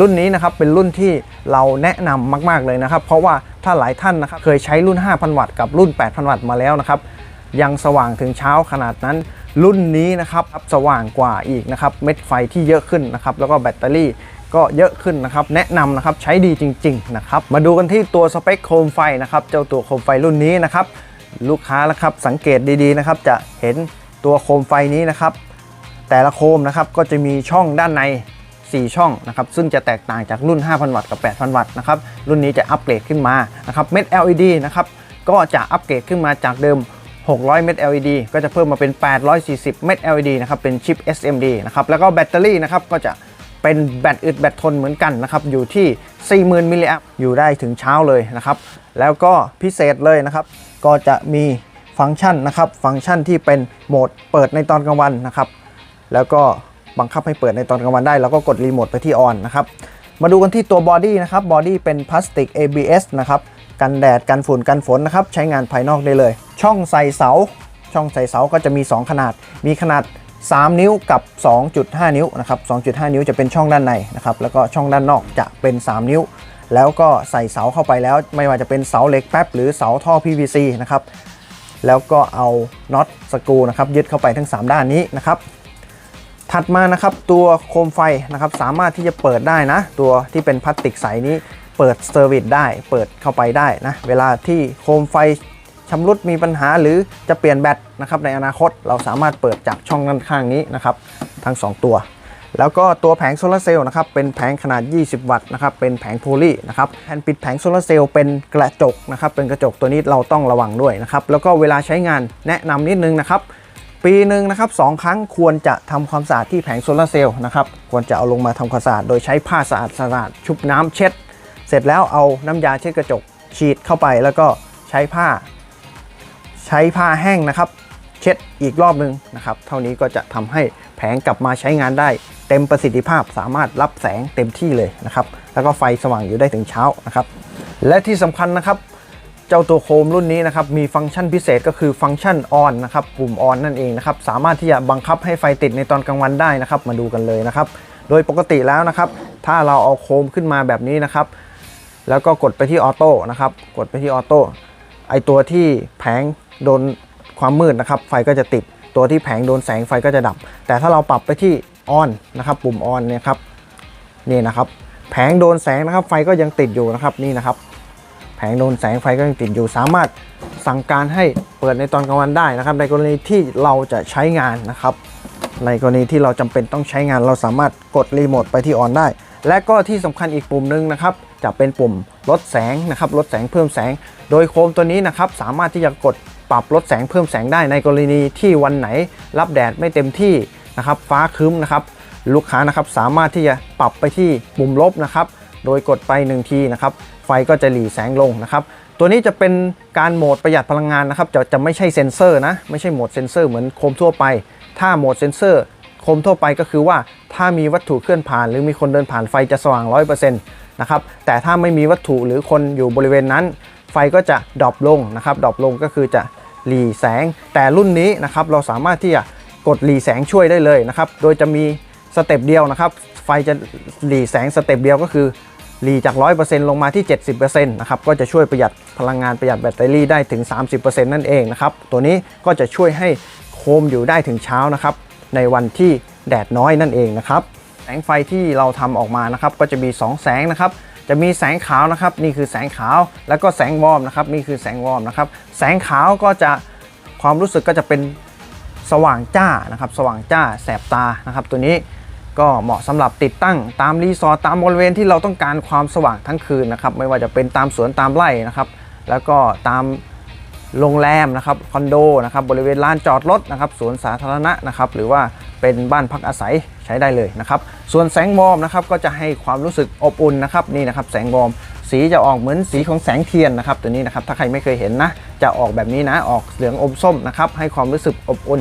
รุ่นนี้นะครับเป็นรุ่นที่เราแนะนำมาก ๆเลยนะครับ เพราะว่าถ้าหลายท่านนะครับเคยใช้รุ่น 5,000 วัตต์กับรุ่น 8,000 วัตต์มาแล้วนะครับยังสว่างถึงเช้าขนาดนั้น รุ่นนี้นะครับสว่างกว่าอีกนะครับเม็ดไฟที่เยอะขึ้นนะครับแล้วก็แบตเตอรี่ก็เยอะขึ้นนะครับแนะนำนะครับใช้ดีจริงๆนะครับมาดูกันที่ตัวสเปคโคมไฟนะครับเจ้าตัวโคมไฟรุ่นนี้นะครับลูกค้านะครับสังเกตดีๆนะครับจะเห็นตัวโคมไฟนี้นะครับแต่ละโคมนะครับก็จะมีช่องด้านใน 4 ช่องนะครับซึ่งจะแตกต่างจากรุ่น 5,000 วัตต์กับ 8,000 วัตต์นะครับรุ่นนี้จะอัปเกรดขึ้นมานะครับเม็ด LED นะครับก็จะอัปเกรดขึ้นมาจากเดิม 600 เม็ด LED ก็จะเพิ่มมาเป็น 840 เม็ด LED นะครับเป็นชิป SMD นะครับแล้วก็แบตเตอรี่นะครับก็จะเป็นแบตอึดแบตทนเหมือนกันนะครับอยู่ที่ 40,000 มิลลิแอมป์อยู่ได้ถึงเช้าเลยนะครับแล้วก็พิเศษเลยนะครับก็จะมีฟังก์ชันนะครับฟังก์ชันที่เป็นโหมดเปิดในตอนกลางวันนะครับ แล้วก็ บังคับให้เปิดในตอนกลางวันได้ แล้วก็กดรีโมทไปที่ออนนะครับ มาดูกันที่ตัวบอดี้นะครับ บอดี้เป็นพลาสติก ABS นะครับ กันแดด กันฝุ่น กันฝนนะครับ ใช้งานภายนอกได้เลย ช่องใส่เสา ช่องใส่เสาก็จะมี 2 ขนาด มีขนาด 3 นิ้วกับ 2.5 นิ้วนะครับ 2.5 นิ้วจะเป็นช่องด้านในนะครับ แล้วก็ช่องด้านนอกจะเป็น 3 นิ้ว แล้วก็ใส่เสาเข้าไปแล้ว ไม่ว่าจะเป็นเสาเหล็กแป๊บหรือเสาท่อ PVC นะครับ แล้วก็เอาน็อตสกรูนะครับยึดเข้าไปทั้ง 3 ด้านนี้นะครับ ถัดมานะครับตัวโคมไฟนะครับสามารถที่จะเปิดได้นะ ตัวที่เป็นพลาสติกใสนี้เปิดเซอร์วิสได้ เปิดเข้าไปได้นะ เวลาที่โคมไฟชำรุดมีปัญหาหรือจะเปลี่ยนแบตนะครับในอนาคตเราสามารถเปิดจากช่องด้านข้างนี้นะครับทั้ง 2 ตัว แล้วก็ตัวแผงโซลาร์เซลล์นะครับเป็นแผงขนาด 20 วัตต์นะครับเป็นแผงโพลีนะครับแผ่นปิดแผงโซลาร์เซลล์เป็นกระจกนะครับเป็นกระจกตัวนี้เราต้องระวังด้วยนะครับแล้วก็เวลาใช้งานแนะนำนิดนึงนะครับ ปีหนึ่งนะครับสองครั้งควรจะทำความสะอาดที่แผงโซลาร์เซลล์นะครับควรจะเอาลงมาทำความสะอาดโดยใช้ผ้าสะอาดสะอาดชุบน้ำเช็ด เสร็จแล้วเอาน้ำยาเช็ดกระจกฉีดเข้าไปแล้วก็ใช้ผ้า ใช้ผ้าแห้งนะครับ เช็ดอีกรอบหนึงนะครับ เท่านี้ก็จะทำให้แผงกลับมาใช้งานได้ เต็มประสิทธิภาพสามารถรับแสงเต็มที่เลยนะครับ แล้วก็ไฟสว่างอยู่ได้ถึงเช้านะครับ และที่สำคัญนะครับ เจ้าตัวโคมรุ่นนี้นะครับมีฟังก์ชันพิเศษก็คือฟังก์ชันออนนะครับปุ่มออนนั่นเองนะครับสามารถที่จะบังคับให้ไฟติดในตอนกลางวันได้นะครับ มาดูกันเลยนะครับ โดยปกติแล้วนะครับ ถ้าเราเอาโคมขึ้นมาแบบนี้นะครับ แล้วก็กดไปที่ออโต้นะครับ กดไปที่ออโต้ไอตัวที่แผงโดนความมืดนะครับ ไฟก็จะติดตัวที่แผงโดนแสงไฟก็จะดับ แต่ถ้าเราปรับไปที่ออนนะครับ ปุ่มออนเนี่ยครับนี่นะครับ แผงโดนแสงนะครับ ไฟก็ยังติดอยู่นะครับนี่นะครับ แผงโดนแสงไฟก็ยังติดอยู่ สามารถสั่งการให้เปิดในตอนกลางวันได้นะครับ ในกรณีที่เราจะใช้งานนะครับ ในกรณีที่เราจำเป็นต้องใช้งานเราสามารถกดรีโมทไปที่ออนได้ และก็ที่สำคัญอีกปุ่มหนึงนะครับจะเป็นปุ่มลดแสงนะครับลดแสงเพิ่มแสง โดยโคมตัวนี้นะครับสามารถที่จะกดปรับลดแสงเพิ่มแสงได้ในกรณีที่วันไหนรับแดดไม่เต็มที่นะครับฟ้าครึ้มนะครับลูกค้านะครับสามารถที่จะปรับไปที่ปุ่มลบนะครับ โดยกดไป 1 ทีนะครับ ไฟก็จะหลีแสงลงนะครับ ตัวนี้จะเป็นการโหมดประหยัดพลังงานนะครับ จะจะไม่ใช่เซ็นเซอร์นะ ไม่ใช่โหมดเซ็นเซอร์เหมือนโคมทั่วไป ถ้าโหมดเซ็นเซอร์โคมทั่วไปก็คือว่าถ้ามีวัตถุเคลื่อนผ่าน หรือมีคนเดินผ่านไฟจะสว่าง 100%นะครับ แต่ถ้าไม่มีวัตถุหรือคนอยู่บริเวณนั้น ไฟก็จะดรอปลงนะครับ ดรอปลงก็คือจะหลีแสง แต่รุ่นนี้นะครับเราสามารถที่จะกดหลีแสงช่วยได้เลยนะครับ โดยจะมีสเต็ปเดียวนะครับ ไฟจะหลีแสงสเต็ปเดียวก็คือ หลีจาก 100%ลงมาที่ 70%นะครับก็จะช่วยประหยัดพลังงานประหยัดแบตเตอรี่ได้ถึง 30%นั่นเองนะครับตัวนี้ก็จะช่วยให้โคมอยู่ได้ถึงเช้านะครับในวันที่แดดน้อยนั่นเองนะครับแสงไฟที่เราทำออกมานะครับก็จะมี 2 แสงนะครับจะมีแสงขาวนะครับนี่คือแสงขาวแล้วก็แสงวอมนะครับนี่คือแสงวอมนะครับแสงขาวก็จะความรู้สึกก็จะเป็นสว่างจ้านะครับสว่างจ้าแสบตานะครับตัวนี้ ก็เหมาะสำหรับติดตั้งตามรีสอร์ทตามบริเวณที่เราต้องการความสว่างทั้งคืนนะครับไม่ว่าจะเป็นตามสวนตามไร่นะครับแล้วก็ตามโรงแรมนะครับคอนโดนะครับบริเวณลานจอดรถนะครับสวนสาธารณะนะครับหรือว่าเป็นบ้านพักอาศัยใช้ได้เลยนะครับส่วนแสงวอร์มนะครับก็จะให้ความรู้สึกอบอุ่นนะครับนี่นะครับแสงวอร์มสีจะออกเหมือนสีของแสงเทียนนะครับตัวนี้นะครับถ้าใครไม่เคยเห็นนะจะออกแบบนี้นะออกเหลืองอมส้มนะครับให้ความรู้สึกอบอุ่น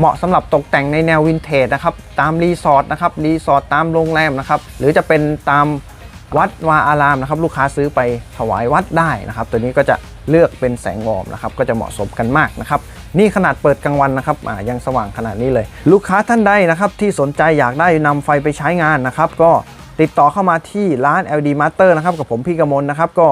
เหมาะสำหรับตกแต่งในแนววินเทจนะครับตามรีสอร์ทนะครับรีสอร์ทตามโรงแรมนะครับหรือจะเป็นตามวัดวาอารามนะครับลูกค้าซื้อไปถวายวัดได้นะครับ ตัวนี้ก็จะเลือกเป็นแสงวอร์มนะครับก็จะเหมาะสมกันมากนะครับนี่ขนาดเปิดกลางวันนะครับยังสว่างขนาดนี้เลย ลูกค้าท่านใดนะครับที่สนใจอยากได้นำไฟไปใช้งานนะครับ ก็ติดต่อเข้ามาที่ร้าน LD Master นะครับกับผมพี่กมลนะครับก็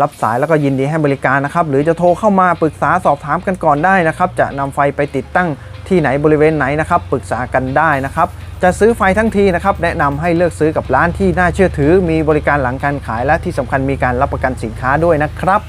รับสายแล้วก็ยินดีให้บริการนะครับ หรือจะโทรเข้ามาปรึกษาสอบถามกันก่อนได้นะครับ จะนำไฟไปติดตั้งที่ไหนบริเวณไหนนะครับ ปรึกษากันได้นะครับ จะซื้อไฟทั้งทีนะครับ แนะนำให้เลือกซื้อกับร้านที่น่าเชื่อถือ มีบริการหลังการขายและที่สำคัญมีการรับประกันสินค้าด้วยนะครับ